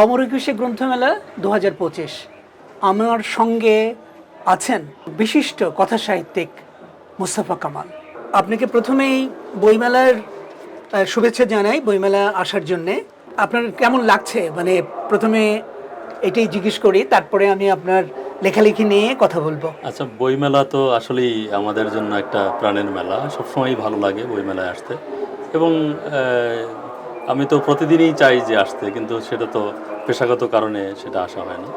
অমর একুশে গ্রন্থমেলা দু হাজার পঁচিশ। আমার সঙ্গে আছেন বিশিষ্ট কথা সাহিত্যিক মুস্তাফা কামাল। আপনাকে প্রথমেই বইমেলার শুভেচ্ছা জানাই বইমেলা আসার জন্যে। আপনার কেমন লাগছে? মানে প্রথমে এটাই জিজ্ঞেস করি, তারপরে আমি আপনার লেখালেখি নিয়ে কথা বলব। আচ্ছা বইমেলা তো আসলেই আমাদের জন্য একটা প্রাণের মেলা। সবসময়ই ভালো লাগে বইমেলায় আসতে। এবং আমি তো প্রতিদিনই চাই যে আসতে কিন্তু সেটা তো পেশাগত কারণে সেটা আসা হয় না।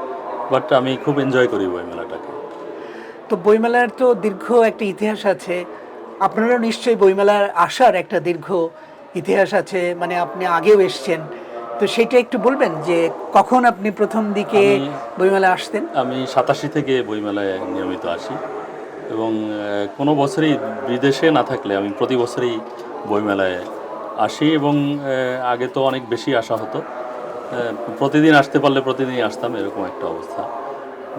বাট আমি খুব এনজয় করি বইমেলাটাকে। তো বইমেলার তো দীর্ঘ একটা ইতিহাস আছে। আপনারা নিশ্চয়ই বইমেলার আসার একটা দীর্ঘ ইতিহাস আছে মানে আপনি আগেও এসছেন। তো সেটা একটু বলবেন যে কখন আপনি প্রথম দিকে বইমেলা আসতেন? আমি সাতাশি থেকে বইমেলায় নিয়মিত আসি। এবং কোনো বছরই বিদেশে না থাকলে আমি প্রতি বছরই বইমেলায় আসি এবং আগে তো অনেক বেশি আসা হতো। প্রতিদিন আসতে পারলে প্রতিদিনই আসতাম, এরকম একটা অবস্থা।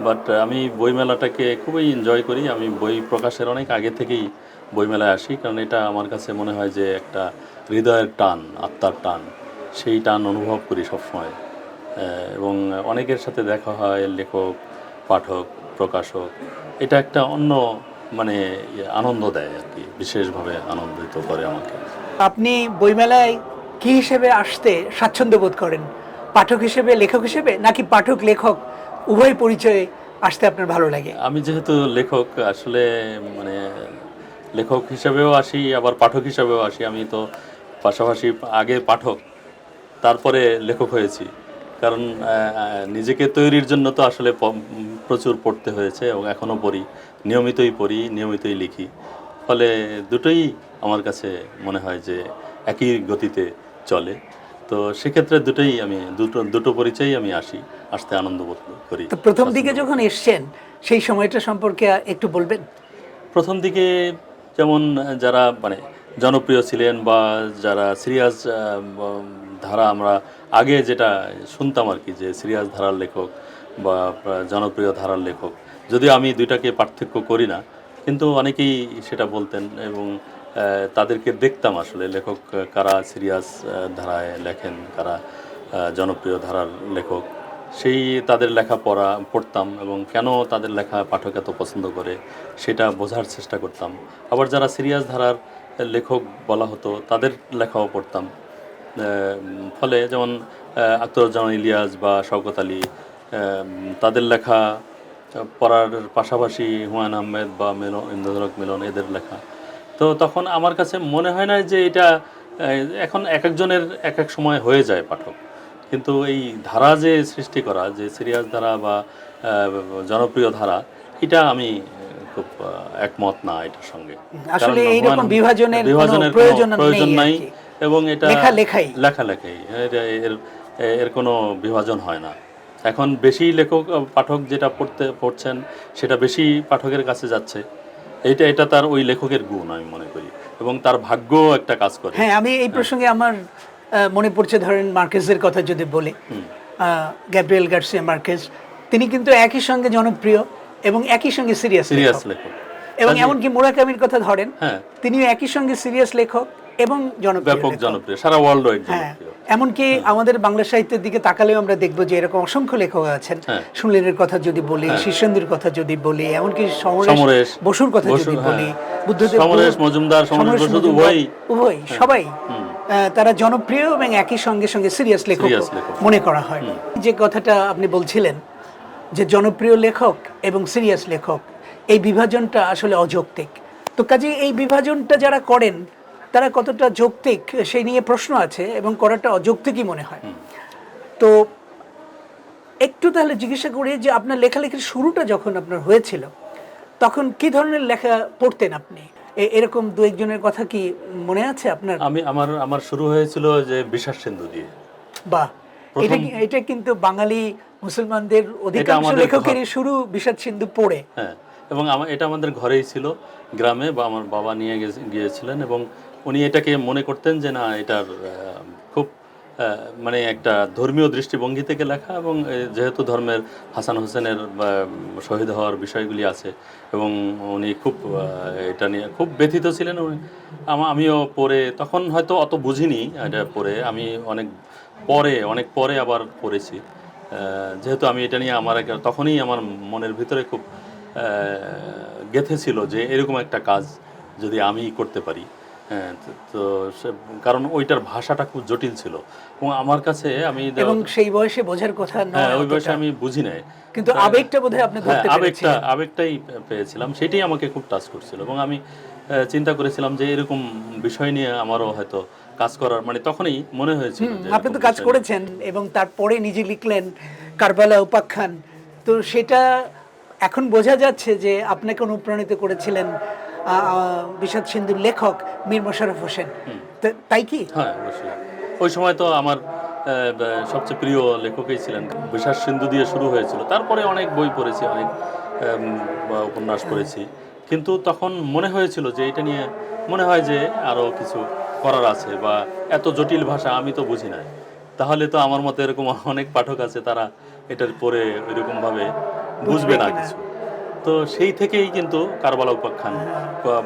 বাট আমি বইমেলাটাকে খুবই এনজয় করি। আমি বই প্রকাশের অনেক আগে থেকেই বইমেলায় আসি, কারণ এটা আমার কাছে মনে হয় যে একটা হৃদয়ের টান, আত্মার টান। সেই টান অনুভব করি সবসময়। এবং অনেকের সাথে দেখা হয়, লেখক, পাঠক, প্রকাশক। এটা একটা অন্য মানে আনন্দ দেয় আর কি, বিশেষভাবে আনন্দিত করে আমাকে। আপনি বইমেলায় কি হিসেবে আসতে স্বাচ্ছন্দ্য বোধ করেন? পাঠক হিসেবে, লেখক হিসেবে, নাকি পাঠক, লেখক, উভয় পরিচয়ে আসতে আপনার ভালো লাগে? আমি যেহেতু লেখক, আসলে মানে লেখক হিসাবেও আসি, আবার পাঠক হিসাবেও আসি। আমি তো পাশাপাশি আগে পাঠক, তারপরে লেখক হয়েছি। কারণ নিজেকে তৈরির জন্য তো আসলে প্রচুর পড়তে হয়েছে এবং এখনও পড়ি। নিয়মিতই পড়ি, নিয়মিতই লিখি। ফলে দুটোই আমার কাছে মনে হয় যে একই গতিতে চলে। তো সেক্ষেত্রে দুটোই আমি দুটো দুটো পরিচয়ই আমি আসি আসতে আনন্দ বোধ করি। তো প্রথম দিকে যখন এসছেন সেই সময়টা সম্পর্কে একটু বলবেন? প্রথম দিকে যেমন যারা মানে জনপ্রিয় ছিলেন বা যারা সিরিয়াস ধারা আমরা আগে যেটা শুনতাম আর কি যে সিরিয়াস ধারার লেখক বা জনপ্রিয় ধারার লেখক যদিও আমি দুইটাকে পার্থক্য করি না কিন্তু অনেকেই সেটা বলতেন এবং তাদেরকে দেখতাম আসলে লেখক কারা সিরিয়াস ধারায় লেখেন কারা জনপ্রিয় ধারার লেখক। সেই তাদের লেখা পড়া পড়তাম এবং কেন তাদের লেখা পাঠক এত পছন্দ করে সেটা বোঝার চেষ্টা করতাম। আবার যারা সিরিয়াস ধারার লেখক বলা হতো তাদের লেখাও পড়তাম। ফলে যেমন আহ, আখতারুজ্জামান ইলিয়াস বা শওকত আলী তাদের লেখা পড়ার পাশাপাশি হুমায়ুন আহমেদ বা মিলন ইন্দ্রধরক মিলন এদের লেখা। তো তখন আমার কাছে মনে হয় না যে এটা এখন এক একজনের এক এক সময় হয়ে যায় পাঠক। কিন্তু এই ধারা যে সৃষ্টি করা যে সিরিয়াস ধারা বা জনপ্রিয় ধারা এটা আমি খুব একমত না এটার সঙ্গে। আসলে এইরকম বিভাজনের বিভাজনের প্রয়োজন নেই এবং এটা লেখালেখাই। লেখালেখাই। এর এর এর কোনো বিভাজন হয় না। এখন বেশি লেখক পাঠক যেটা পড়তে পড়ছেন সেটা বেশি পাঠকের কাছে যাচ্ছে। এটা এটা তার ওই লেখকের গুণ আমি মনে করি। এবং তার ভাগ্য একটা কাজ করে। হ্যাঁ আমি এই প্রসঙ্গে আমার মনে পড়ছে ধরেন মার্কেজের কথা যদি বলি। Gabriel Garcia Marquez. তিনি কিন্তু একই সঙ্গে জনপ্রিয় এবং একই সঙ্গে সিরিয়াস সিরিয়াস লেখক। এবং এমনকি মোরাকামির কথা ধরেন হ্যাঁ। তিনিও একই সঙ্গে সিরিয়াস লেখক এবং জনপ্রিয় ব্যাপক জনপ্রিয় সারা ওয়ার্ল্ড ওয়াইড হ্যাঁ এমনকি আমাদের বাংলা সাহিত্যের দিকে তাকালেও আমরা দেখব যে এরকম অসংখ্য লেখক আছেন। হ্যাঁ। সুনীলের কথা যদি বলি শীর্ষেন্দুর কথা যদি বলি এমনকি সমরেশ বসুর কথা যদি হ্যাঁ। বলি বুদ্ধদেব সমরেশ মজুমদার, সমরেশ বসু উভয়ই। উভয় সবাই। তারা জনপ্রিয় এবং একই সঙ্গে সঙ্গে সিরিয়াস লেখক লেখক। মনে করা হয়। যে কথাটা আপনি বলছিলেন যে জনপ্রিয় লেখক এবং সিরিয়াস লেখক এই বিভাজনটা আসলে অযৌক্তিক। তো কাজে এই বিভাজনটা যারা করেন তারা কতটা যৌক্তিক সেই নিয়ে প্রশ্ন আছে এবং করাটা অযৌক্তিকই মনে হয়। তো একটু তাহলে জিজ্ঞাসা করি যে আপনার লেখালেখির শুরুটা যখন আপনার হয়েছিল তখন কি ধরনের লেখা পড়তেন আপনি? এরকম দু একজনের কথা কি মনে আছে আপনার? আমি আমার আমার শুরু হয়েছিল যে বিশ্বাস সিন্ধু দিয়ে। বা এটা এটা কিন্তু বাঙালি মুসলমানদের অধিকাংশ লেখকেরই শুরু বিষাদ সিন্ধু পড়ে। হ্যাঁ এবং আমার এটা আমাদের ঘরেই ছিল গ্রামে বা আমার বাবা নিয়ে গিয়েছিলেন এবং উনি এটাকে মনে করতেন যে না এটার খুব মানে একটা ধর্মীয় দৃষ্টিভঙ্গি থেকে লেখা এবং যেহেতু ধর্মের হাসান হোসেনের শহীদ হওয়ার বিষয়গুলি আছে এবং উনি খুব এটা নিয়ে খুব ব্যথিত ছিলেন উনি। আমিও পড়ে তখন হয়তো অত বুঝিনি এটা পড়ে আমি অনেক পরে অনেক পরে আবার পড়েছি। যেহেতু আমি এটা নিয়ে আমার একটা তখনই আমার মনের ভিতরে খুব আহ, গেঁথে ছিল যে এরকম একটা কাজ যদি আমি করতে পারি। হ্যাঁ তো- সে কারণ ওইটার ভাষাটা খুব জটিল ছিল। এবং আমার কাছে আমি এবং সেই বয়সে বোঝার কথা হ্যাঁ ওই বয়সে আমি বুঝি নাই। কিন্তু আবেগটা বোধহয় আপনি হ্যাঁ ধরতে আবেগটা আবেগটাই পেয়েছিলাম। সেটাই আমাকে খুব টাচ করছিল। এবং আমি চিন্তা করেছিলাম যে এরকম বিষয় নিয়ে আমারও হয়তো কাজ করার মানে তখনই মনে হয়েছিল আপনি তো কাজ করেছেন এবং তারপরে নিজে লিখলেন কারবালা উপাখ্যান। তো সেটা এখন বোঝা যাচ্ছে যে আপনাকে অনুপ্রাণিত করেছিলেন বিষাদ সিন্ধুর লেখক মীর মোশাররফ হোসেন। তাই কি? হ্যাঁ অবশ্যই। ওই সময় তো আমার সবচেয়ে প্রিয় লেখকই ছিলেন। বিশ্বাস সিন্ধু দিয়ে শুরু হয়েছিল। তারপরে অনেক বই পড়েছি অনেক উপন্যাস পড়েছি। কিন্তু তখন মনে হয়েছিল যে এটা নিয়ে মনে হয় যে আরও কিছু করার আছে বা এত জটিল ভাষা আমি তো বুঝি না তাহলে তো আমার মতো এরকম অনেক পাঠক আছে তারা এটার পরে ওইরকমভাবে বুঝবে না কিছু। তো সেই থেকেই কিন্তু কারবালা উপাখ্যান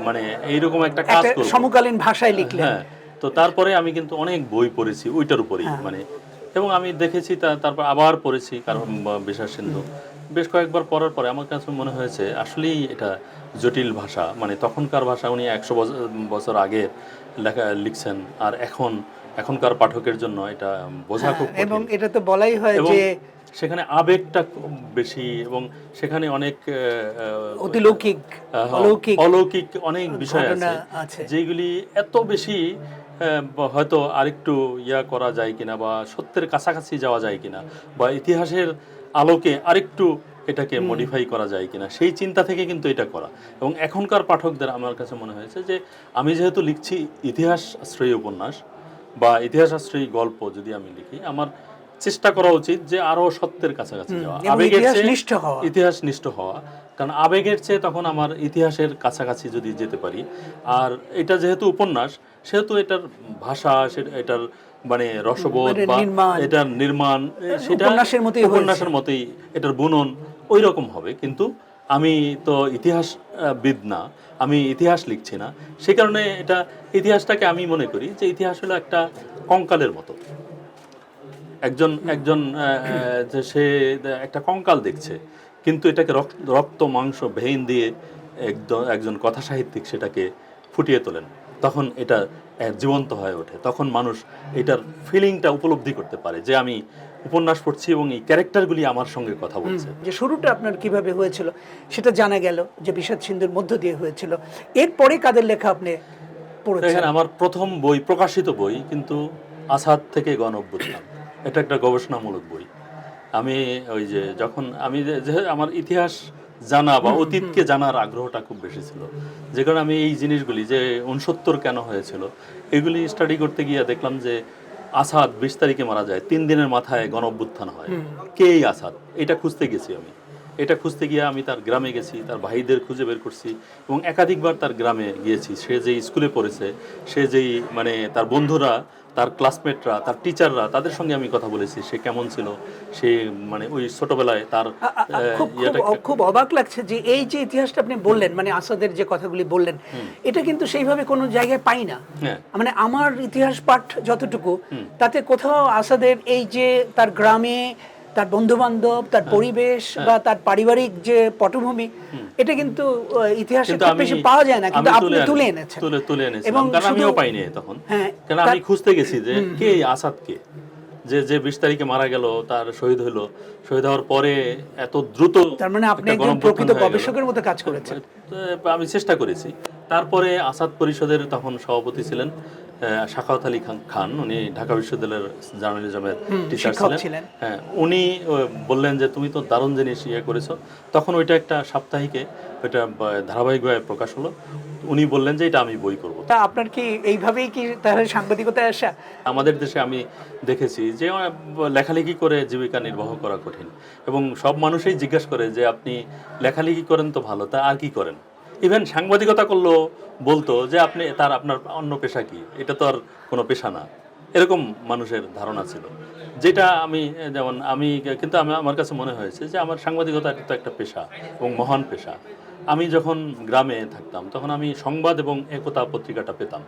মানে এইরকম একটা কাজ সমকালীন ভাষায় লিখলেন। হ্যাঁ তো তারপরে আমি কিন্তু অনেক বই পড়েছি ওইটার উপরেই হ্যাঁ। মানে এবং আমি দেখেছি তা- তারপর আবার পড়েছি কারণ বিশ্বাস সিন্ধু। বেশ কয়েকবার পড়ার পরে আমার কাছে মনে হয়েছে আসলেই এটা জটিল ভাষা। মানে তখনকার ভাষা উনি একশো বছর আগে লেখা লিখছেন আর এখন এখনকার পাঠকের জন্য এটা বোঝা খুব হ্যাঁ, এবং এটা তো বলাই হয় যে সেখানে আবেগটা খুব বেশি এবং সেখানে অনেক অতিলৌকিক অলৌকিক অলৌকিক অনেক বিষয় আছে। যেগুলি এত বেশি হয়তো আরেকটু ইয়া করা যায় কিনা বা সত্যের কাছাকাছি যাওয়া যায় কিনা বা ইতিহাসের আলোকে আরেকটু এটাকে মডিফাই করা যায় কিনা সেই চিন্তা থেকে কিন্তু এটা করা এবং এখনকার পাঠকদের আমার কাছে মনে হয়েছে যে আমি যেহেতু লিখছি ইতিহাস আশ্রয়ী উপন্যাস বা ইতিহাস আশ্রয়ী গল্প যদি আমি লিখি আমার চেষ্টা করা উচিত যে আরও সত্যের কাছাকাছি যাওয়া। আবেগের ইতিহাস চেয়ে- নিষ্ঠ হওয়া। ইতিহাস নিষ্ঠ হওয়া। কারণ আবেগের চেয়ে তখন আমার ইতিহাসের কাছাকাছি যদি যেতে পারি। আর এটা যেহেতু উপন্যাস সেহেতু এটার ভাষা এটার মানে রসবোধ মানে বা। এটার নির্মাণ সেটা উপন্যাসের মতোই এটার বুনন ওই রকম হবে। কিন্তু আমি তো ইতিহাস আহ, বিদ না। আমি ইতিহাস লিখছি না। সে কারণে এটা ইতিহাসটাকে আমি মনে করি যে ইতিহাস হলো একটা কঙ্কালের মতো। একজন একজন সে একটা কঙ্কাল দেখছে কিন্তু এটাকে রক্ত মাংস ভেইন দিয়ে একদম একজন কথা সাহিত্যিক সেটাকে ফুটিয়ে তোলেন। তখন এটা জীবন্ত হয়ে ওঠে। তখন মানুষ এটার ফিলিংটা উপলব্ধি করতে পারে যে আমি উপন্যাস পড়ছি এবং এই ক্যারেক্টারগুলি আমার সঙ্গে কথা বলছে। যে শুরুটা আপনার কীভাবে হয়েছিল সেটা জানা গেল যে বিষাদ সিন্ধুর মধ্য দিয়ে হয়েছিল। এরপরে কাদের লেখা আপনি পড়েছেন? দেখেন আমার প্রথম বই প্রকাশিত বই কিন্তু আসাদ থেকে গণ অভ্যুত্থান। এটা একটা গবেষণামূলক বই। আমি ওই যে যখন আমি আমার ইতিহাস জানা বা অতীতকে জানার আগ্রহটা খুব বেশি ছিল। যে কারণে আমি এই জিনিসগুলি যে উনসত্তর কেন হয়েছিল এগুলি স্টাডি করতে গিয়ে দেখলাম যে আসাদ বিশ তারিখে মারা যায় তিন দিনের মাথায় গণ অভ্যুত্থান হয় কে এই আসাদ? এটা খুঁজতে গেছি আমি। এটা খুঁজতে গিয়ে আমি তার গ্রামে গেছি তার ভাইদের খুঁজে বের করছি এবং একাধিকবার তার গ্রামে গিয়েছি। সে যেই স্কুলে পড়েছে সে যেই মানে তার বন্ধুরা তার ক্লাসমেটরা তার টিচাররা তাদের সঙ্গে আমি কথা বলেছি সে কেমন ছিল সে মানে ওই ছোটবেলায় তার খুব অবাক লাগছে যে এই যে ইতিহাসটা আপনি বললেন মানে আসাদের যে কথাগুলি বললেন এটা কিন্তু সেইভাবে কোনো জায়গায় পাই না। হ্যাঁ। মানে আমার ইতিহাস পাঠ যতটুকু তাতে কোথাও আসাদের এই যে তার গ্রামে তার বন্ধু বান্ধব তার হ্যাঁ। পরিবেশ বা তার পারিবারিক যে পটভূমি এটা কিন্তু ইতিহাসে খুব বেশি পাওয়া যায় না কিন্তু আপনি তুলে এনেছেন। তুলে তুলে এনেছিলাম এবং আমিও পাইনি তখন। হ্যাঁ, কারণ আমি খুঁজতে গেছি যে কে আসাদ কে? যে যে বিশ তারিখে মারা গেল তার শহীদ হলো শহীদ হওয়ার পরে এত দ্রুত তার মানে আপনি একজন প্রকৃত গবেষকের মতো কাজ করেছেন। আমি চেষ্টা করেছি। তারপরে আসাদ পরিষদের তখন সভাপতি ছিলেন শাখাওয়াত আলী খান উনি ঢাকা বিশ্ববিদ্যালয়ের জার্নালিজমের টিচার ছিলেন। হ্যাঁ উনি বললেন যে তুমি তো দারুণ জিনিস ইয়ে করেছ। তখন ওইটা একটা সাপ্তাহিকে ওইটা বা- ধারাবাহিকভাবে প্রকাশ হলো। উনি বললেন যে এটা আমি বই করব। তা আপনার কি এইভাবেই কি তাহলে সাংবাদিকতায় আসা? আমাদের দেশে আমি দেখেছি যে লেখালেখি করে জীবিকা নির্বাহ করা কঠিন এবং সব মানুষই জিজ্ঞেস করে যে আপনি লেখালেখি করেন তো ভালো তা আর কি করেন? ইভেন সাংবাদিকতা করলেও বলতো যে আপনি তার আপনার অন্য পেশা কি? এটা তো আর কোনো পেশা না। এরকম মানুষের ধারণা ছিল। যেটা আমি যেমন আমি কিন্তু আমি আমার কাছে মনে হয়েছে যে আমার সাংবাদিকতা এটা তো একটা পেশা এবং মহান পেশা। আমি যখন গ্রামে থাকতাম তখন আমি সংবাদ এবং একতা পত্রিকাটা পেতাম।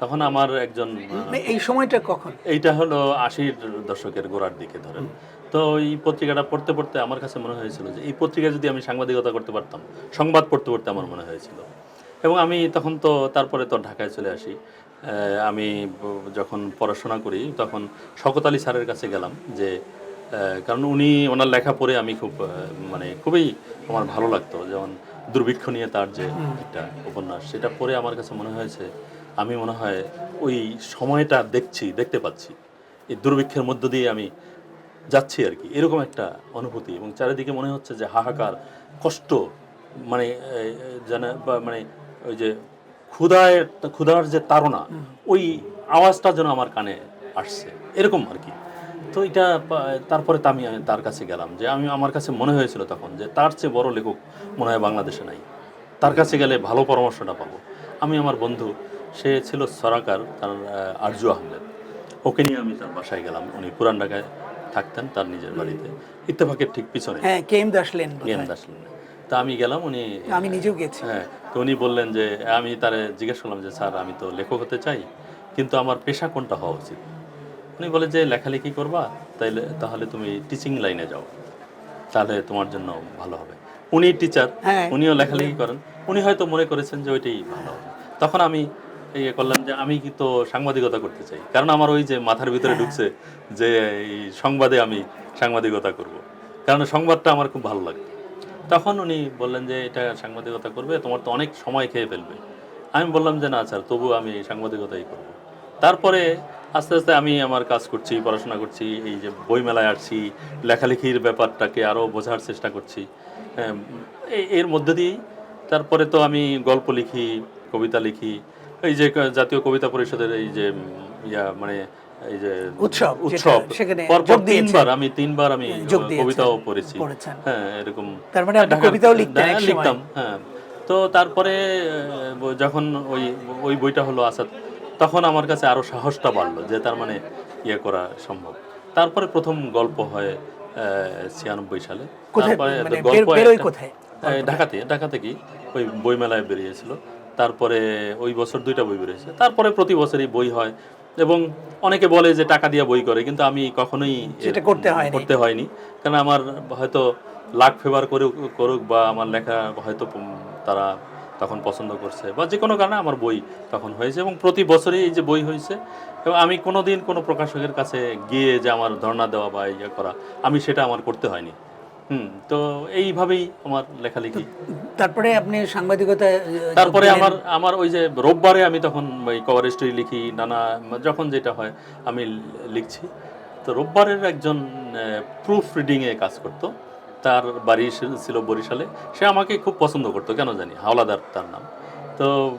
তখন আমার একজন মানে এই সময়টা কখন? এইটা হলো আশির দশকের গোড়ার দিকে ধরেন। তো এই পত্রিকাটা পড়তে পড়তে আমার কাছে মনে হয়েছিল যে এই পত্রিকায় যদি আমি সাংবাদিকতা করতে পারতাম সংবাদ পড়তে পড়তে আমার মনে হয়েছিল। এবং আমি তখন তো তারপরে তো ঢাকায় চলে আসি। আমি যখন পড়াশোনা করি তখন শকত আলী স্যারের কাছে গেলাম যে কারণ উনি ওনার লেখা পড়ে আমি খুব মানে খুবই আমার ভালো লাগতো। যেমন দুর্ভিক্ষ নিয়ে তার যে একটা উপন্যাস সেটা পড়ে আমার কাছে মনে হয়েছে আমি মনে হয় ওই সময়টা দেখছি দেখতে পাচ্ছি। এই দুর্ভিক্ষের মধ্য দিয়ে আমি যাচ্ছি আর কি। এরকম একটা অনুভূতি এবং চারিদিকে মনে হচ্ছে যে হাহাকার কষ্ট মানে জানা বা মানে ওই যে ক্ষুধায় ক্ষুধার যে তাড়না ওই আওয়াজটা যেন আমার কানে আসছে। এরকম আর কি। তো এটা তারপরে তো আমি তার কাছে গেলাম যে আমি আমার কাছে মনে হয়েছিল তখন যে তার চেয়ে বড় লেখক মনে হয় বাংলাদেশে নাই। তার কাছে গেলে ভালো পরামর্শটা পাবো। আমি আমার বন্ধু সে ছিল সরাকার তার আরজু আহমেদ। ওকে নিয়ে আমি তার বাসায় গেলাম। উনি পুরান ঢাকায় থাকতেন তার নিজের বাড়িতে। ইত্তেফাকের ঠিক পিছনে। হ্যাঁ কে এম দাস লেন বোধহয়। দাস লেনে। তা আমি গেলাম উনি আমি নিজেও গেছি। হ্যাঁ তো উনি বললেন যে আমি তারে জিজ্ঞেস করলাম যে স্যার আমি তো লেখক হতে চাই কিন্তু আমার পেশা কোনটা হওয়া উচিত? উনি বলে যে লেখালেখি করবা তাইলে তাহলে তুমি টিচিং লাইনে যাও তাহলে তোমার জন্য ভালো হবে। উনি টিচার হ্যাঁ। উনিও লেখালেখি করেন। উনি হয়তো মনে করেছেন যে ওইটাই ভালো হবে। তখন আমি ইয়ে করলাম যে আমি কি তো সাংবাদিকতা করতে চাই? কারণ আমার ওই যে মাথার ভিতরে ঢুকছে যে এই সংবাদে আমি সাংবাদিকতা করব। কারণ সংবাদটা আমার খুব ভালো লাগে। তখন উনি বললেন যে, এটা সাংবাদিকতা করবে, তোমার তো অনেক সময় খেয়ে ফেলবে। আমি বললাম যে, না স্যার তবু আমি সাংবাদিকতাই করব। তারপরে আস্তে আস্তে আমি আমার কাজ করছি, পড়াশোনা করছি, এই যে বইমেলায় আসছি, লেখালেখির ব্যাপারটাকে আরও বোঝার চেষ্টা করছি। এর মধ্যে দিয়েই তারপরে তো আমি গল্প লিখি, কবিতা লিখি। এই যে জাতীয় কবিতা পরিষদের এই যে ইয়া মানে এই যে উৎসব, উৎসব। পরপর তিনবার আমি তিনবার আমি কবিতাও পড়েছি। হ্যাঁ এরকম। তার মানে আপনি কবিতাও লিখতেন হ্যাঁ, এক সময়। লিখতাম হ্যাঁ। তো তারপরে যখন ওই ওই বইটা হলো আসাদ তখন আমার কাছে আরও সাহসটা বাড়লো যে তার মানে ইয়ে করা সম্ভব। তারপরে প্রথম গল্প হয় ছিয়ানব্বই সালে। তারপরে মানে গল্প? এই ঢাকাতে ঢাকা থেকেই ওই বইমেলায় বেরিয়েছিল। তারপরে ওই বছর দুইটা বই বেরিয়েছে। তারপরে প্রতি বছরই বই হয় এবং অনেকে বলে যে টাকা দিয়ে বই করে কিন্তু আমি কখনোই সেটা করতে হয়নি। করতে হয়নি কারণ আমার হয়তো লাখ ফেভার করুক করুক বা আমার লেখা হয়তো তারা তখন পছন্দ করছে বা যে কোনো কারণে আমার বই তখন হয়েছে এবং প্রতি বছরই এই যে বই হয়েছে এবং আমি কোনো দিন কোনো প্রকাশকের কাছে গিয়ে যে আমার ধর্ণা দেওয়া বা ইয়ে করা আমি সেটা আমার করতে হয়নি হুম তো এইভাবেই আমার লেখালেখি। তারপরে আপনি সাংবাদিকতা তারপরে আমার আমার ওই যে রোববারে আমি তখন ওই কভার স্টোরি লিখি নানা যখন যেটা হয় আমি লিখছি। তো রোববারের একজন প্রুফ রিডিংয়ে কাজ করতো। তার বাড়ি ছিল- ছিল বরিশালে। সে আমাকে খুব পছন্দ করতো কেন জানি হাওলাদার তার নাম। তো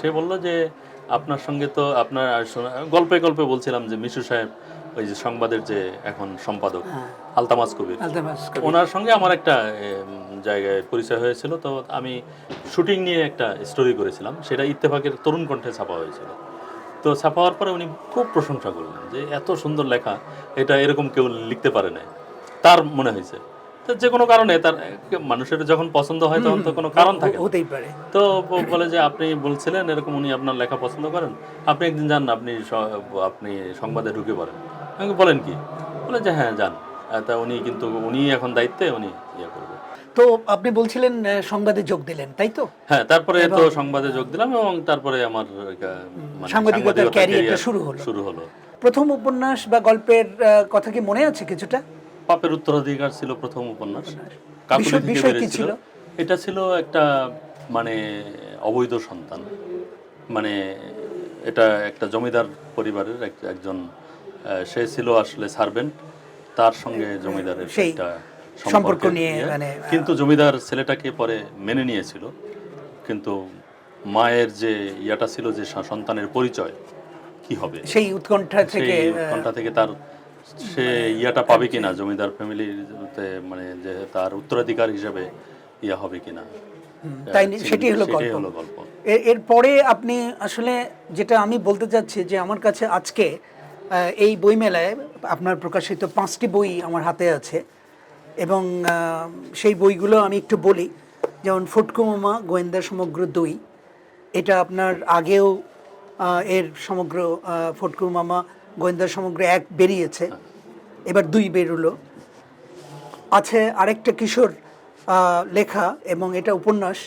সে বলল যে আপনার সঙ্গে তো আপনার গল্পে গল্পে বলছিলাম যে মিশু সাহেব ওই যে সংবাদের যে এখন সম্পাদক আলতামাজ কবির। ওনার সঙ্গে আমার একটা জায়গায় পরিচয় হয়েছিল তো আমি শুটিং নিয়ে একটা স্টোরি করেছিলাম সেটা ইত্তেফাকের তরুণ কণ্ঠে ছাপা হয়েছিল। তো ছাপা হওয়ার পরে উনি খুব প্রশংসা করলেন যে এত সুন্দর লেখা এটা এরকম কেউ লিখতে পারে না তার মনে হয়েছে। তো যে কোনো কারণে তার মানুষের যখন পছন্দ হয় তখন তো কোনো কারণ থাকে হতেই পারে। তো বলে যে আপনি বলছিলেন এরকম উনি আপনার লেখা পছন্দ করেন আপনি একদিন যান আপনি আপনি সংবাদে ঢুকে পড়েন। আমি বলি, বলেন কি? বলে যে হ্যাঁ যান। তা উনি কিন্তু উনি এখন দায়িত্বে উনি ইয়ে করবে। তো আপনি বলছিলেন সংবাদে যোগ দিলেন তাই তো? হ্যাঁ তারপরে তো সংবাদে যোগ দিলাম এবং তারপরে আমার মানে সাংবাদিকতার ক্যারিয়ারটা শুরু হলো। শুরু হলো। প্রথম উপন্যাস বা গল্পের কথা কি মনে আছে কিছুটা? পাপের উত্তরাধিকার ছিল প্রথম উপন্যাস। বিষয়- কি ছিল? এটা ছিল একটা মানে অবৈধ সন্তান। মানে এটা একটা জমিদার পরিবারের এক- একজন সে ছিল আসলে সার্ভেন্ট তার সঙ্গে জমিদারের একটা সম্পর্ক নিয়ে ইয়ে। মানে, কিন্তু জমিদার ছেলেটাকে পরে মেনে নিয়েছিল। কিন্তু মায়ের যে ইয়াটা ছিল যে সন্তানের পরিচয় কি হবে? সেই উৎকণ্ঠা থেকে উৎকণ্ঠা থেকে তার সে ইয়াটা পাবে কিনা? জমিদার ফ্যামিলিতে মানে যে তার উত্তরাধিকার হিসাবে ইয়া হবে কিনা? তাই নি- সেটি হলো গল্প। এরপরে আপনি আসলে যেটা আমি বলতে চাচ্ছি যে আমার কাছে আজকে এই বইমেলায় আপনার প্রকাশিত পাঁচটি বই আমার হাতে আছে এবং সেই বইগুলো আমি একটু বলি। যেমন ফুটকুমামা গোয়েন্দা সমগ্র দুই। এটা আপনার আগেও এর সমগ্র ফটকু মামা গোয়েন্দা সমগ্র এক বেরিয়েছে। এবার দুই বেরোলো। আছে আরেকটা কিশোর লেখা এবং এটা উপন্যাস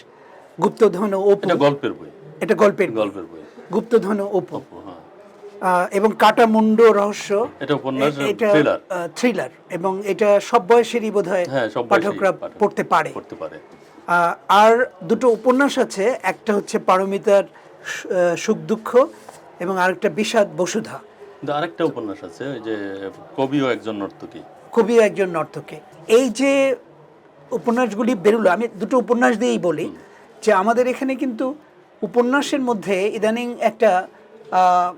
গুপ্তধন ও এটা গল্পের বই। এটা গল্পের বই। গল্পের বই। গুপ্তধন ও এবং কাটা মুন্ড রহস্য। এটা উপন্যাস এটা থ্রিলার এবং এটা সব বয়সেরই বোধ হয় পাঠকরা পড়তে পারে। পড়তে পারে। আর দুটো উপন্যাস আছে। একটা হচ্ছে পারমিতার সুখ দুঃখ এবং আরেকটা বিষাদ বসুধা। আরেকটা উপন্যাস আছে যে কবিও একজন নর্তকী। কবিও একজন নর্তকে। এই যে উপন্যাসগুলি বেরোলো আমি দুটো উপন্যাস দিয়েই বলি যে আমাদের এখানে কিন্তু উপন্যাসের মধ্যে ইদানিং একটা আহ,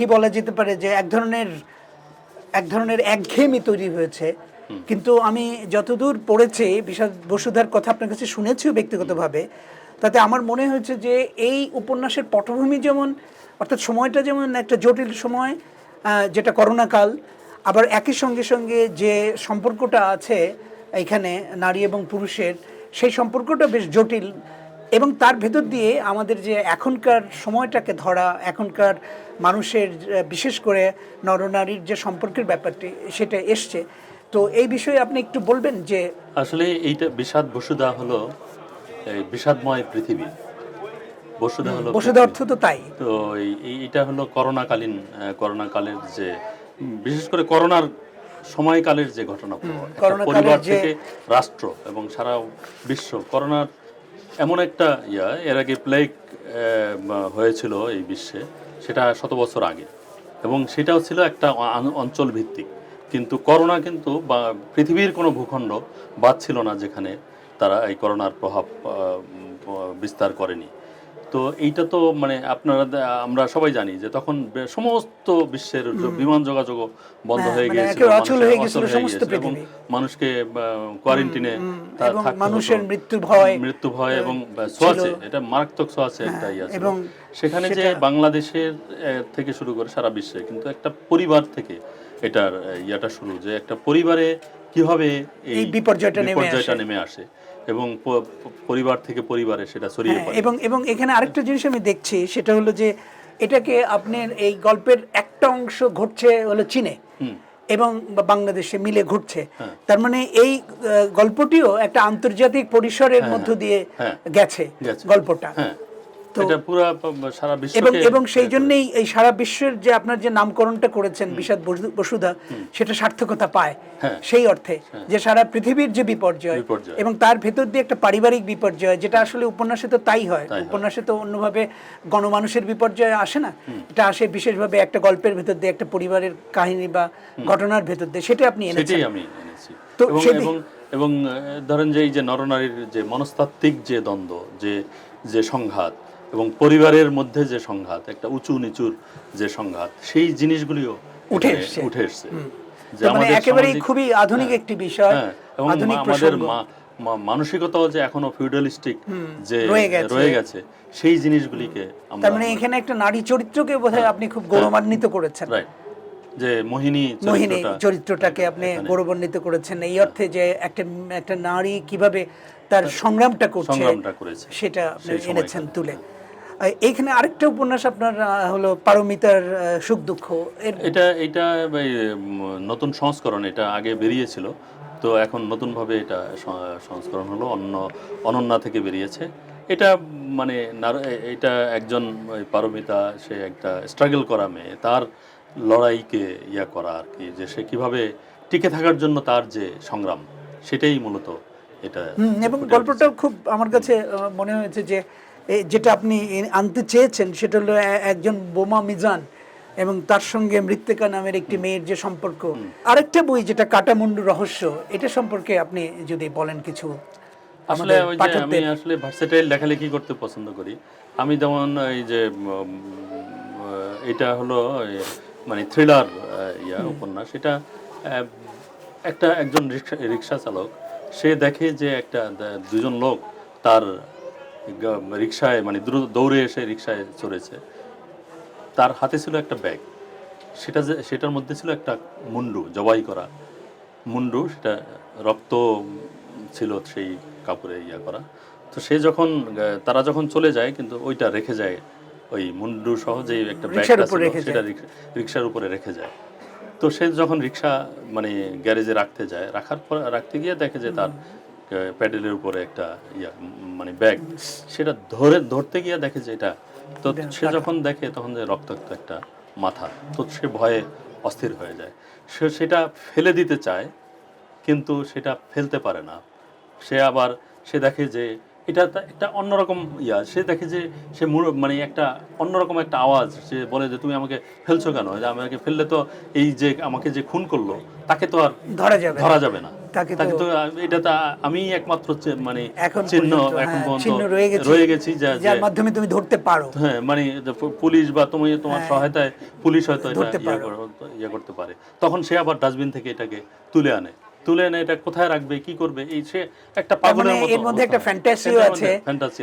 কি বলা যেতে পারে যে এক ধরনের এক ধরনের একঘেয়েমি তৈরি হয়েছে। কিন্তু আমি যতদূর পড়েছি বিষাদ বসুধার কথা আপনার কাছে শুনেছিও ব্যক্তিগতভাবে তাতে আমার মনে হয়েছে যে এই উপন্যাসের পটভূমি যেমন অর্থাৎ সময়টা যেমন একটা জটিল সময় যেটা করোনাকাল আবার একই সঙ্গে সঙ্গে যে সম্পর্কটা আছে এখানে নারী এবং পুরুষের সেই সম্পর্কটা বেশ জটিল। এবং তার ভেতর দিয়ে আমাদের যে এখনকার সময়টাকে ধরা এখনকার মানুষের বিশেষ করে নরনারীর যে সম্পর্কের ব্যাপারটি সেটা এসছে। তো এই বিষয়ে আপনি একটু বলবেন যে আসলে এইটা বিষাদ বসুধা হলো এই বিষাদময় পৃথিবী। বসুধা হলো বসুধা অর্থ তো তাই। তো এই- এই- এটা হলো করোনাকালীন করোনাকালের যে বিশেষ করে করোনার সময়কালের যে ঘটনা পরিবার থেকে রাষ্ট্র এবং সারা বিশ্ব করোনার এমন একটা ইয়া, এর আগে প্লেগ হয়েছিল এই বিশ্বে, সেটা শত বছর আগে। এবং সেটাও ছিল একটা অঞ্চল ভিত্তিক কিন্তু করোনা কিন্তু বা পৃথিবীর কোনো ভূখণ্ড বাদ ছিল না যেখানে তারা এই করোনার প্রভাব বিস্তার করেনি। তো এইটা তো মানে আপনারা আমরা সবাই জানি যে তখন সমস্ত বিশ্বের বিমান যোগাযোগ বন্ধ হ্যাঁ, হয়ে মানে গিয়েছিল হয়ে এবং মানুষকে কোয়ারেন্টিনে মানুষের মৃত্যু ভয় মৃত্যু ভয় এবং সোয়াচে এটা মারাত্মক সোয়াচে একটা ইয়া ছিল। হ্যাঁ, এবং সেখানে যে বাংলাদেশের থেকে শুরু করে সারা বিশ্বে কিন্তু একটা পরিবার থেকে এটার ইয়াটা শুরু যে একটা পরিবারে কীভাবে এই বিপর্যয়টা নেমে আসে। এবং পরিবার থেকে পরিবারে সেটা ছড়িয়ে হ্যাঁ, পড়ে এবং এবং এখানে আরেকটা জিনিস আমি দেখছি সেটা হলো যে এটাকে আপনার এই গল্পের একটা অংশ ঘটছে হলো চীনে। এবং বাংলাদেশে মিলে ঘটছে হ্যাঁ। তার মানে এই গল্পটিও একটা আন্তর্জাতিক পরিসরের মধ্য দিয়ে হ্যাঁ। গেছে। গল্পটা হ্যাঁ এটা পুরা এবং এবং সেই জন্যই এই সারা বিশ্বের যে আপনার যে নামকরণটা করেছেন বিষাদ বসুধা সেটা সার্থকতা পায় হ্যাঁ। সেই অর্থে যে সারা পৃথিবীর যে বিপর্যয়। এবং তার ভেতর দিয়ে একটা পারিবারিক বিপর্যয় যেটা আসলে উপন্যাসে তো তাই হয়। উপন্যাসে তো অন্যভাবে গণমানুষের বিপর্যয় আসে না। এটা আসে বিশেষভাবে একটা গল্পের ভেতর দিয়ে একটা পরিবারের কাহিনী বা ঘটনার ভেতর দিয়ে। সেটা আপনি এনেছেন। আমি এনেছি। তো এবং এবং ধরেন যে এই যে নরনারীর যে মনস্তাত্ত্বিক যে দ্বন্দ্ব যে যে সংঘাত এবং পরিবারের মধ্যে যে সংঘাত একটা উঁচু নিচুর যে সংঘাত সেই জিনিসগুলিও উঠে এসছে। উঠে এসছে। যে মানে আমাদের একেবারেই খুবই আধুনিক একটি বিষয় হ্যাঁ, এবং আমাদের মানসিকতাও যে এখনও ফিউডালিস্টিক যে রয়ে গেছে। সেই জিনিসগুলিকে তার মানে এখানে একটা নারী চরিত্রকে বোধহয় আপনি খুব গৌরবান্বিত করেছেন। রাইট যে মোহিনী মোহিনী চরিত্রটাকে আপনি গৌরবান্বিত করেছেন। এই অর্থে যে একটা একটা নারী কীভাবে তার সংগ্রামটা করছে সংগ্রামটা করেছে। সেটা আপনি এনেছেন তুলে। এইখানে আরেকটা উপন্যাস আপনার হলো পারমিতার সুখ দুঃখ। এটা এটা নতুন সংস্করণ এটা আগে বেরিয়েছিল। তো এখন নতুনভাবে এটা সংস্করণ হলো অন্য অনন্যা থেকে বেরিয়েছে। এটা মানে এটা একজন পারমিতা সে একটা স্ট্রাগল করা মেয়ে। তার লড়াইকে ইয়া করা আর কি যে সে কীভাবে টিকে থাকার জন্য তার যে সংগ্রাম সেটাই মূলত এটা এবং ফুটে গল্পটাও খুব আমার কাছে মনে হয়েছে যে যেটা আপনি আনতে চেয়েছেন সেটা হলো একজন বোমা মিজান এবং তার সঙ্গে মৃত্তিকা নামের একটি মেয়ের যে সম্পর্ক। আরেকটা বই যেটা কাটামুন্ডু রহস্য এটা সম্পর্কে আপনি যদি বলেন কিছু আসলে আমি আসলে ভার্সেটাইল লেখালেখি করতে পছন্দ করি। আমি যেমন এই যে এটা হলো মানে থ্রিলার ইয়া উপন্যাস। এটা একটা একজন রিক্সা চালক সে দেখে যে একটা দুজন লোক তার রিক্সায় মানে দ্রুত দৌড়ে এসে রিক্সায় চড়েছে। তার হাতে ছিল একটা ব্যাগ। সেটা যে সেটার মধ্যে ছিল একটা মুন্ডু জবাই করা মুন্ডু সেটা রক্ত ছিল সেই কাপড়ে ইয়া করা। তো সে যখন তারা যখন চলে যায় কিন্তু ওইটা রেখে যায়। ওই মুন্ডু সহজেই একটা ব্যাগটা সেটা রিক্সার উপরে রেখে যায়। তো সে যখন রিক্সা মানে গ্যারেজে রাখতে যায় রাখার পর রাখতে গিয়ে দেখে যে তার প্যাডেলের উপরে একটা ইয়া মানে ব্যাগ সেটা ধরে ধরতে গিয়ে দেখে যে এটা তো সে যখন দেখে তখন যে রক্তাক্ত একটা মাথা তো সে ভয়ে অস্থির হয়ে যায়। সে সেটা ফেলে দিতে চায় কিন্তু সেটা ফেলতে পারে না। সে আবার সে দেখে যে এটা একটা অন্যরকম ইয়া সে দেখে যে সে মানে একটা অন্যরকম একটা আওয়াজ সে বলে যে তুমি আমাকে ফেলছো কেন? যে আমাকে ফেললে তো এই যে আমাকে যে খুন করল তাকে তো আর ধরা যাবে ধরা যাবে না। তাকে তো- এটা তো আমি একমাত্র মানে এখন চিহ্ন এখন হ্যাঁ, পর্যন্ত চিহ্ন রয়ে গেছে। যার মাধ্যমে তুমি ধরতে পারো। হ্যাঁ মানে পুলিশ বা তুমি তোমার সহায়তায় পুলিশ হয়তো এটা হ্যাঁ। ইয়ে ইয়ে করতে পারে। তখন সে আবার ডাস্টবিন থেকে এটাকে তুলে আনে। তুলে এনে এটা কোথায় রাখবে কি করবে? এই সে একটা মানে পাগলের মতো এর মধ্যে একটা। ফ্যান্টাসিও আছে।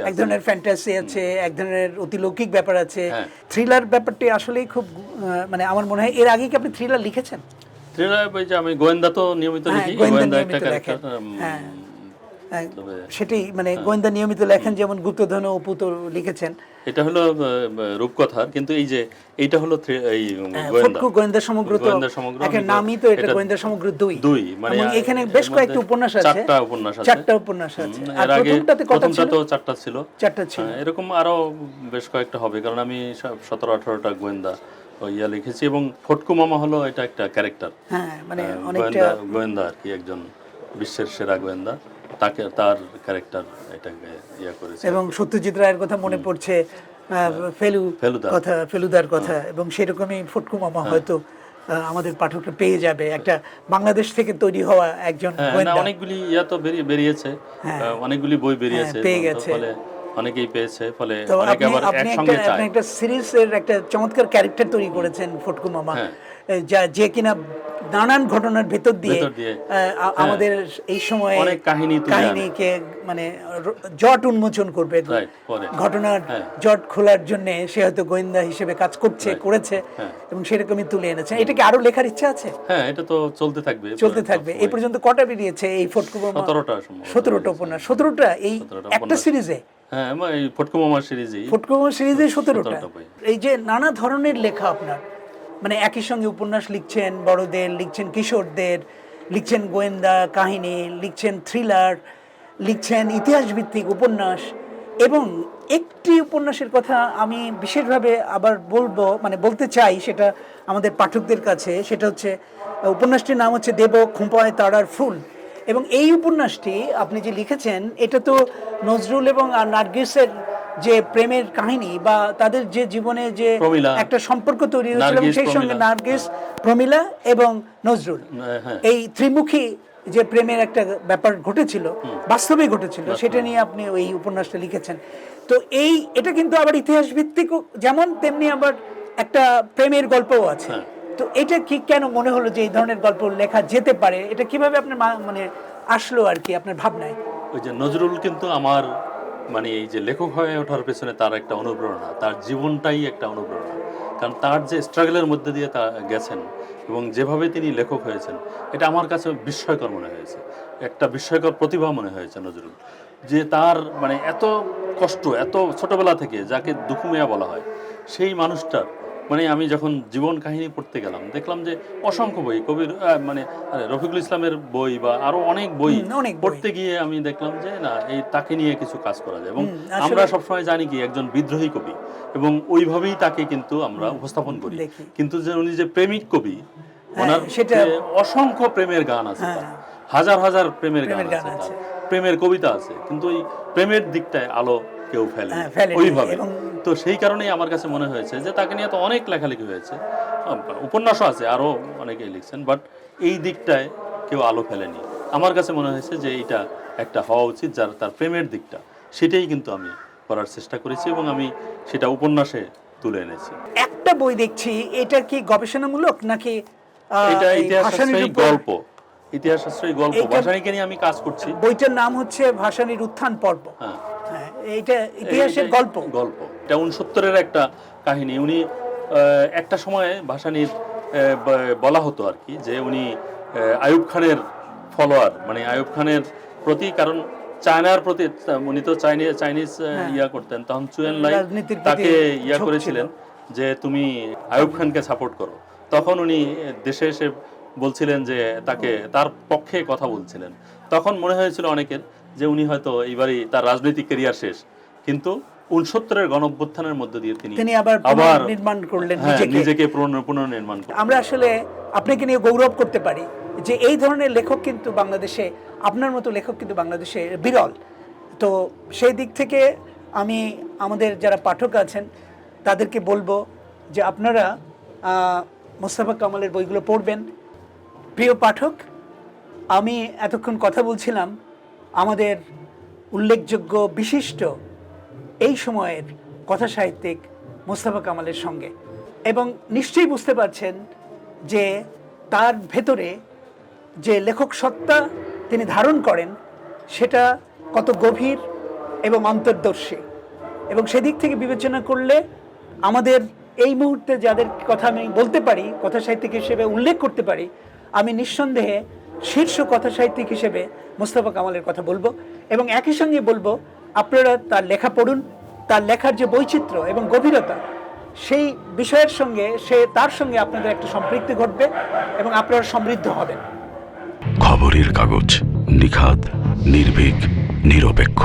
এক ধরনের ফ্যান্টাসি আছে এক ধরনের অতিলৌকিক ব্যাপার আছে। হ্যাঁ। থ্রিলার ব্যাপারটি আসলেই খুব মানে আমার মনে হয় এর আগে কি আপনি থ্রিলার লিখেছেন? ওই যে আমি গোয়েন্দা তো নিয়মিত হ্যাঁ, লিখি গোয়েন্দা গোয়েন্দা একটা ক্যারেক্টার। হ্যাঁ। হ্যাঁ, সেটাই মানে গোয়েন্দা নিয়মিত লেখেন যেমন গুপ্তধন লিখেছেন। এটা হলো কিন্তু এই যে এইটা হলো এই হ্যাঁ, গোয়েন্দা। সমগ্র গোয়েন্দা সমগ্র নামই তো এটা গোয়েন্দা সমগ্র দুই। দুই মানে এখানে বেশ কয়েকটি উপন্যাস আছে। চারটা উপন্যাস আছে। চারটা উপন্যাস আছে। আর প্রথমটাতে কত ছিল? তো চারটা ছিল। চারটা ছিল। হ্যাঁ, এরকম আরও বেশ কয়েকটা হবে কারণ আমি সতেরো আঠারোটা গোয়েন্দা ওই ইয়া লিখেছি এবং ফটকু মামা হলো এটা একটা ক্যারেক্টার। হ্যাঁ মানে অনেকটা গোয়েন্দা আর কি একজন বিশ্বের সেরা গোয়েন্দা। তাকে তার ক্যারেক্টার এটাকে ইয়া করেছে। এবং সত্যজিৎ রায়ের কথা মনে পড়ছে ফেলু কথা ফেলুদার কথা এবং সেরকমই ফটকু মামা হয়তো আহ, আমাদের পাঠকরা পেয়ে যাবে। একটা বাংলাদেশ থেকে তৈরি হওয়া একজন হ্যাঁ অনেকগুলি ইয়া তো বেরিয়েছে। অনেকগুলি বই বেরিয়েছে হ্যাঁ, পেয়ে গেছে। অনেকেই পেয়েছে ফলে অনেকে আবার একসঙ্গে চায়। আপনি একটা সিরিজের একটা চমৎকার ক্যারেক্টার তৈরি করেছেন ফটকু মামা। হ্যাঁ। যা যে কিনা নানান ঘটনার ভেতর দিয়ে আ- আমাদের এই সময়ে অনেক কাহিনী কাহিনীকে মানে জট উন্মোচন করবে। ঘটনার হ্যাঁ। জট খোলার জন্য সে হয়তো গোয়েন্দা হিসেবে কাজ করছে করেছে হ্যাঁ। এবং সেরকমই তুলে এনেছে। এটাকে আরও লেখার ইচ্ছা আছে? হ্যাঁ এটা তো চলতে থাকবে। চলতে থাকবে। এই পর্যন্ত কটা বেরিয়েছে এই ফটকু মামা? সতেরোটা সতেরোটা উপন্যাস। সতেরোটা এই একটা সিরিজে। হ্যাঁ এই সিরিজে সতেরোটা। যে নানা ধরনের লেখা আপনার মানে একই সঙ্গে উপন্যাস লিখছেন বড়দের লিখছেন কিশোরদের লিখছেন গোয়েন্দা কাহিনী লিখছেন থ্রিলার লিখছেন ইতিহাস ভিত্তিক উপন্যাস এবং একটি উপন্যাসের কথা আমি বিশেষভাবে আবার বলব মানে বলতে চাই সেটা আমাদের পাঠকদের কাছে সেটা হচ্ছে উপন্যাসটির নাম হচ্ছে দেব খুঁপায় তারার ফুল। এবং এই উপন্যাসটি আপনি যে লিখেছেন এটা তো নজরুল এবং নার্গিসের যে প্রেমের কাহিনী বা তাদের যে জীবনে যে একটা সম্পর্ক তৈরি হয়েছিল এবং সেই সঙ্গে নার্গিস প্রমিলা এবং নজরুল। হ্যাঁ, হ্যাঁ। এই ত্রিমুখী যে প্রেমের একটা ব্যাপার ঘটেছিল বাস্তবে ঘটেছিল সেটা নিয়ে আপনি ওই উপন্যাসটা লিখেছেন। তো এই এটা কিন্তু আবার ইতিহাস ভিত্তিক যেমন তেমনি আবার একটা প্রেমের গল্পও আছে। হ্যাঁ। তো এটা কি কেন মনে হলো যে এই ধরনের গল্প লেখা যেতে পারে? এটা কীভাবে আপনার মানে আসলো আর কি আপনার ভাবনায়? ওই যে নজরুল কিন্তু আমার মানে এই যে লেখক হয়ে ওঠার পেছনে তার একটা অনুপ্রেরণা, তার জীবনটাই একটা অনুপ্রেরণা। কারণ তার যে স্ট্রাগলের মধ্যে দিয়ে তা গেছেন এবং যেভাবে তিনি লেখক হয়েছেন, এটা আমার কাছে বিস্ময়কর মনে হয়েছে। একটা বিস্ময়কর প্রতিভা মনে হয়েছে নজরুল। যে তার মানে এত কষ্ট, এত ছোটবেলা থেকে যাকে দুখুমিয়া বলা হয়, সেই মানুষটার মানে আমি যখন জীবন কাহিনী পড়তে গেলাম দেখলাম যে অসংখ্য বই কবির মানে রফিকুল ইসলামের বই বা আরও অনেক বই। পড়তে গিয়ে আমি দেখলাম যে না এই তাকে নিয়ে কিছু কাজ করা যায়। এবং আমরা সবসময় জানি কি একজন বিদ্রোহী কবি। এবং ওইভাবেই তাকে কিন্তু আমরা উপস্থাপন করি। কিন্তু যে উনি যে প্রেমিক কবি ওনার সেটা- অসংখ্য প্রেমের গান আছে হ্যাঁ। হাজার হাজার প্রেমের গান প্রেমের আছে। প্রেমের কবিতা আছে কিন্তু ওই প্রেমের দিকটায় আলো কেউ ফেলে হ্যাঁ, ওইভাবে। তো সেই কারণেই আমার কাছে মনে হয়েছে যে তাকে নিয়ে তো অনেক লেখালেখি হয়েছে। উপন্যাসও আছে আরও অনেকেই লিখছেন বাট এই দিকটায় কেউ আলো ফেলেনি। আমার কাছে মনে হয়েছে যে এইটা একটা হওয়া উচিত যার তার প্রেমের দিকটা। সেটাই কিন্তু আমি করার চেষ্টা করেছি এবং আমি সেটা উপন্যাসে তুলে এনেছি। একটা বই দেখছি এটা কি গবেষণামূলক নাকি এটা এই ইতিহাস ভাসানীর শাস্ত্রই উপর- গল্প। ইতিহাস শাস্ত্রই গল্প ভাষানীকে নিয়ে আমি কাজ করছি। বইটার নাম হচ্ছে ভাসানীর উত্থান পর্ব। হ্যাঁ। হ্যাঁ এইটা ইতিহাসের গল্প। গল্প। এটা উনসত্তরের একটা কাহিনী। উনি একটা সময়ে ভাসানীর বলা হতো আর কি যে উনি আয়ুব খানের ফলোয়ার। মানে আয়ুব খানের প্রতি কারণ চায়নার প্রতি উনি তো চাইনিজ চাইনিজ হ্যাঁ। ইয়া করতেন। তখন চুয়েন লাই তাকে ইয়া করেছিলেন যে তুমি আয়ুব খানকে সাপোর্ট করো। তখন উনি দেশে এসে বলছিলেন যে তাকে তার পক্ষে কথা বলছিলেন। তখন মনে হয়েছিল অনেকের যে উনি হয়তো এইবারই তার রাজনৈতিক ক্যারিয়ার শেষ। কিন্তু উনসত্তরের গণঅভ্যুত্থানের মধ্য দিয়ে তিনি তিনি আবার আবার নির্মাণ করলেন হ্যাঁ, নিজেকে। নিজেকে পুনর- পুনর্নির্মাণ আমরা আসলে আপনাকে নিয়ে গৌরব করতে পারি যে এই ধরনের লেখক কিন্তু বাংলাদেশে আপনার মতো লেখক কিন্তু বাংলাদেশে বিরল। তো সেই দিক থেকে আমি আমাদের যারা পাঠক আছেন তাদেরকে বলব যে আপনারা আহ, মোস্তফা কামালের বইগুলো পড়বেন। প্রিয় পাঠক আমি এতক্ষণ কথা বলছিলাম আমাদের উল্লেখযোগ্য বিশিষ্ট এই সময়ের কথা সাহিত্যিক মোস্তফা কামালের সঙ্গে। এবং নিশ্চয়ই বুঝতে পারছেন যে তার ভেতরে যে লেখক সত্তা তিনি ধারণ করেন, সেটা কত গভীর এবং অন্তর্দর্শী। এবং সেদিক থেকে বিবেচনা করলে আমাদের এই মুহূর্তে যাদের কথা আমি বলতে পারি কথা সাহিত্যিক হিসেবে উল্লেখ করতে পারি, আমি নিঃসন্দেহে শীর্ষ কথা সাহিত্যিক হিসেবে মোস্তফা কামালের কথা বলব এবং একই সঙ্গে বলব আপনারা তার লেখা পড়ুন, তার লেখার যে বৈচিত্র্য এবং গভীরতা, সেই বিষয়ের সঙ্গে, সে তার সঙ্গে আপনাদের একটা সম্পৃক্তি ঘটবে এবং আপনারা সমৃদ্ধ হবেন। খবরের কাগজ নিখাদ, নির্ভীক, নিরপেক্ষ।